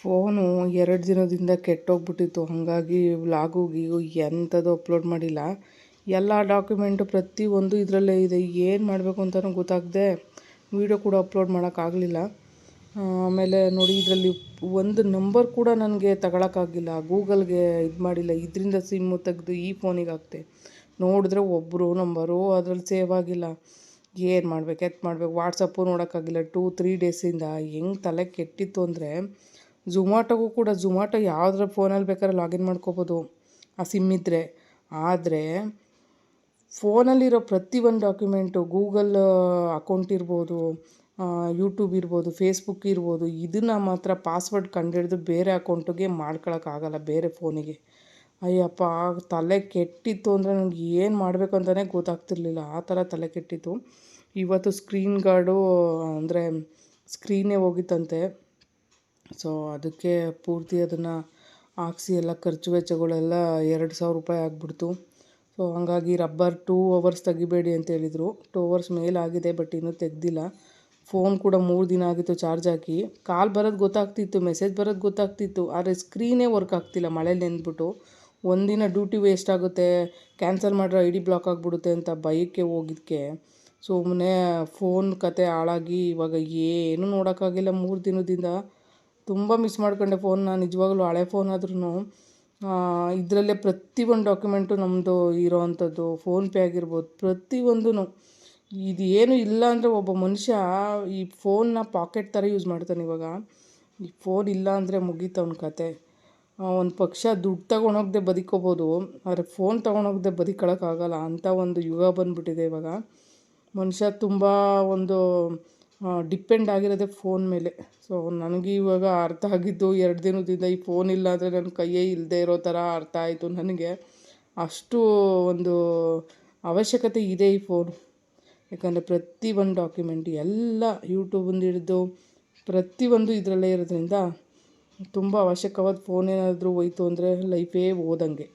Phone ಎರಡು ದಿನದಿಂದ ಕೆಟ್ಟೋಗ್ಬಿಟ್ಟಿತ್ತು. ಹಾಗಾಗಿ ವ್ಲಾಗು ಗೀಗು ಎಂಥದ್ದು ಅಪ್ಲೋಡ್ ಮಾಡಿಲ್ಲ. ಎಲ್ಲ ಡಾಕ್ಯುಮೆಂಟು ಪ್ರತಿಯೊಂದು ಇದರಲ್ಲೇ ಇದೆ. ಏನು ಮಾಡಬೇಕು ಅಂತಲೂ ಗೊತ್ತಾಗದೆ ವೀಡಿಯೋ ಕೂಡ ಅಪ್ಲೋಡ್ ಮಾಡೋಕ್ಕಾಗಲಿಲ್ಲ. ಆಮೇಲೆ ನೋಡಿ, ಇದರಲ್ಲಿ ಒಂದು ನಂಬರ್ ಕೂಡ ನನಗೆ ತಗೊಳಕ್ಕಾಗಿಲ್ಲ ಗೂಗಲ್ಗೆ ಇದು ಮಾಡಿಲ್ಲ. ಇದರಿಂದ ಸಿಮ್ಮು ತೆಗೆದು ಈ ಫೋನಿಗೆ ಹಾಕ್ತೆ ನೋಡಿದ್ರೆ ಒಬ್ಬರು ನಂಬರು, ಅದ್ರಲ್ಲಿ ಸೇವ್ ಆಗಿಲ್ಲ. ಏನು ಮಾಡ್ಬೇಕು, ಎತ್ ಮಾಡ್ಬೇಕು? ವಾಟ್ಸಪ್ಪು ನೋಡೋಕ್ಕಾಗಿಲ್ಲ ಟೂ, ತ್ರೀ ಡೇಸಿಂದ ಹೆಂಗೆ ತಲೆ ಕೆಟ್ಟಿತ್ತು ಅಂದರೆ ಝುಮಾಟೋಗೂ ಕೂಡ ಝುಮಾಟೊ ಯಾವುದ್ರ ಫೋನಲ್ಲಿ ಬೇಕಾದ್ರೆ ಲಾಗಿನ್ ಮಾಡ್ಕೋಬೋದು. ಆ ಸಿಮ್ ಇದ್ದರೆ ಆದರೆ ಫೋನಲ್ಲಿರೋ ಪ್ರತಿಯೊಂದು ಡಾಕ್ಯುಮೆಂಟು ಗೂಗಲ್ ಅಕೌಂಟ್ ಇರ್ಬೋದು ಯೂಟ್ಯೂಬ್ ಇರ್ಬೋದು ಫೇಸ್ಬುಕ್ ಇರ್ಬೋದು, ಇದನ್ನು ಮಾತ್ರ ಪಾಸ್ವರ್ಡ್ ಕಂಡುಹಿಡ್ದು ಬೇರೆ ಅಕೌಂಟಿಗೆ ಮಾಡ್ಕೊಳಕ್ಕಾಗಲ್ಲ ಬೇರೆ ಫೋನಿಗೆ ಅಯ್ಯಪ್ಪ, ತಲೆ ಕೆಟ್ಟಿತ್ತು ಅಂದರೆ ನನಗೆ ಏನು ಮಾಡಬೇಕು ಅಂತಲೇ ಗೊತ್ತಾಗ್ತಿರ್ಲಿಲ್ಲ. ಆ ಥರ ತಲೆ ಕೆಟ್ಟಿತ್ತು. ಇವತ್ತು ಸ್ಕ್ರೀನ್ ಗಾರ್ಡು ಅಂದರೆ ಸ್ಕ್ರೀನೇ ಹೋಗಿತ್ತಂತೆ. ಸೊ ಅದಕ್ಕೆ ಪೂರ್ತಿ ಅದನ್ನು ಹಾಕ್ಸಿ ಎಲ್ಲ ಖರ್ಚು ವೆಚ್ಚಗಳೆಲ್ಲ ಎರಡು ಸಾವಿರ ರೂಪಾಯಿ ಆಗಿಬಿಡ್ತು. ಸೊ ಹಾಗಾಗಿ ರಬ್ಬರ್ ಟೂ ಅವರ್ಸ್ ತೆಗಿಬೇಡಿ ಅಂತ ಹೇಳಿದರು. ಟೂ ಅವರ್ಸ್ ಮೇಲಾಗಿದೆ ಬಟ್ ಇನ್ನೂ ತೆಗ್ದಿಲ್ಲ. ಫೋನ್ ಕೂಡ ಮೂರು ದಿನ ಆಗಿತ್ತು ಚಾರ್ಜ್ ಹಾಕಿ. ಕಾಲ್ ಬರೋದು ಗೊತ್ತಾಗ್ತಿತ್ತು ಮೆಸೇಜ್ ಬರೋದು ಗೊತ್ತಾಗ್ತಿತ್ತು, ಆದರೆ ಸ್ಕ್ರೀನೇ ವರ್ಕ್ ಆಗ್ತಿಲ್ಲ. ಮಳೇಲಿ ನೆಂದ್ಬಿಟ್ಟು ಒಂದಿನ ಡ್ಯೂಟಿ ವೇಸ್ಟ್ ಆಗುತ್ತೆ ಕ್ಯಾನ್ಸಲ್ ಮಾಡಿದ್ರೆ ಐ ಡಿ ಬ್ಲಾಕ್ ಆಗಿಬಿಡುತ್ತೆ ಅಂತ ಭಯಕ್ಕೆ ಹೋಗಿದ್ದಕ್ಕೆ ಸುಮ್ಮನೆ ಫೋನ್ ಕತೆ ಹಾಳಾಗಿ ಇವಾಗ ಏನೂ ನೋಡೋಕ್ಕಾಗಿಲ್ಲ ಮೂರು ದಿನದಿಂದ. ತುಂಬ ಮಿಸ್ ಮಾಡ್ಕೊಂಡೆ ಫೋನ್ನ ನಿಜವಾಗ್ಲೂ ಹಳೆ ಫೋನ್ ಆದ್ರೂ ಇದರಲ್ಲೇ ಪ್ರತಿಯೊಂದು ಡಾಕ್ಯುಮೆಂಟು ನಮ್ಮದು ಇರೋ ಅಂಥದ್ದು ಫೋನ್ಪೇ ಆಗಿರ್ಬೋದು ಪ್ರತಿಯೊಂದೂ ಇದು ಏನು ಇಲ್ಲ ಅಂದರೆ ಒಬ್ಬ ಮನುಷ್ಯ ಈ ಫೋನ್ನ ಪಾಕೆಟ್ ಥರ ಯೂಸ್ ಮಾಡ್ತಾನೆ ಇವಾಗ. ಈ ಫೋನ್ ಇಲ್ಲ ಅಂದರೆ ಮುಗೀತು ಅವ್ನ ಕತೆ. ಒಂದು ಪಕ್ಷ ದುಡ್ಡು ತಗೊಂಡೋಗದೆ ಬದುಕೋಬೋದು ಆದರೆ ಫೋನ್ ತೊಗೊಂಡೋಗದೆ ಬದುಕೊಳ್ಳೋಕ್ಕಾಗಲ್ಲ ಅಂಥ ಒಂದು ಯುಗ ಬಂದುಬಿಟ್ಟಿದೆ ಇವಾಗ. ಮನುಷ್ಯ ತುಂಬ ಒಂದು ಡಿಪೆಂಡ್ ಆಗಿರೋದೆ ಫೋನ್ ಮೇಲೆ. ಸೊ ನನಗೆ ಇವಾಗ ಅರ್ಥ ಆಗಿದ್ದು ಎರಡು ದಿನದಿಂದ ಈ ಫೋನ್ ಇಲ್ಲ ಅಂದರೆ ನನ್ನ ಕೈಯೇ ಇಲ್ಲದೆ ಇರೋ ಥರ ಅರ್ಥ ಆಯಿತು ನನಗೆ. ಅಷ್ಟು ಒಂದು ಅವಶ್ಯಕತೆ ಇದೆ ಈ ಫೋನ್ ಯಾಕಂದರೆ ಪ್ರತಿ ಒಂದು ಡಾಕ್ಯುಮೆಂಟ್ ಎಲ್ಲ ಯೂಟ್ಯೂಬಿಂದ ಹಿಡಿದು ಪ್ರತಿಯೊಂದು ಇದರಲ್ಲೇ ಇರೋದ್ರಿಂದ ತುಂಬ ಅವಶ್ಯಕವಾದ ಫೋನ್ ಏನಾದರೂ ಹೋಯ್ತು ಅಂದರೆ ಲೈಫೇ ಹೋದಂಗೆ.